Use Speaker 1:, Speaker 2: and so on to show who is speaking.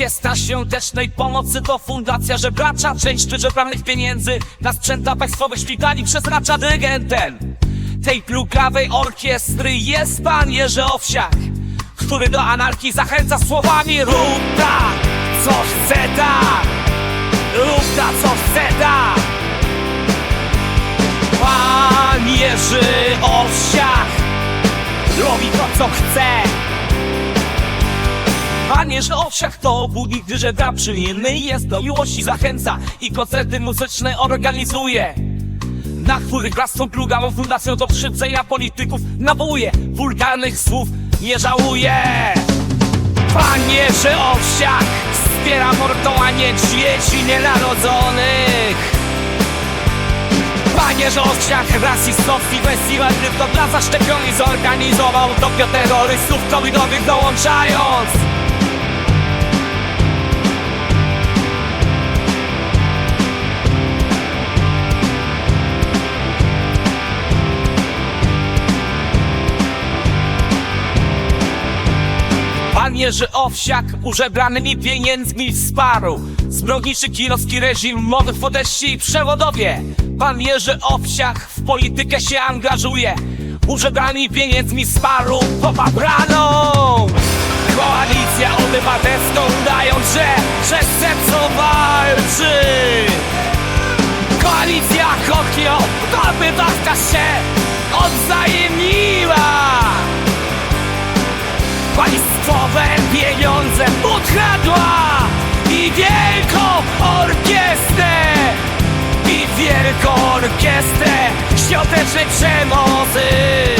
Speaker 1: Orkiestra Świątecznej Pomocy to fundacja żebracza Część wyżebranych pieniędzy na sprzęta państwowych szpitali przeznacza dyrygent ten Tej plugawej orkiestry jest pan Jerzy Owsiak Który do anarchii zachęca słowami Rób co chce tak Rób co chce tak Pan Jerzy Owsiak Robi to, co chce Pan Jerzy Owsiak to budnik, że da przyjemny jest do miłości zachęca i koncerty muzyczne organizuje. Na wraz z tą plugawą fundacją do krzywdzenia polityków nawołuje, wulgarnych słów nie żałuje. Pan Jerzy Owsiak wspiera mordowanie dzieci nienarodzonych. Panie Żościach, rasistowski festiwal tylko dla zaszczepionych zorganizował do terrorystów covidowych dołączając Pan Jerzy Owsiak użebranymi pieniędzmi wsparł. Zbrodniczy kirowski reżim mowy w i przewodowie. Pan Jerzy Owsiak w politykę się angażuje. Użebranymi pieniędzmi wsparł popapraną Koalicję obywatelską udając, że, że chce co walczy Koalicja Kokio, to bywawka się odwzajemniła ukradła I wielką orkiestrę I wielką orkiestrę Świątecznej przemocy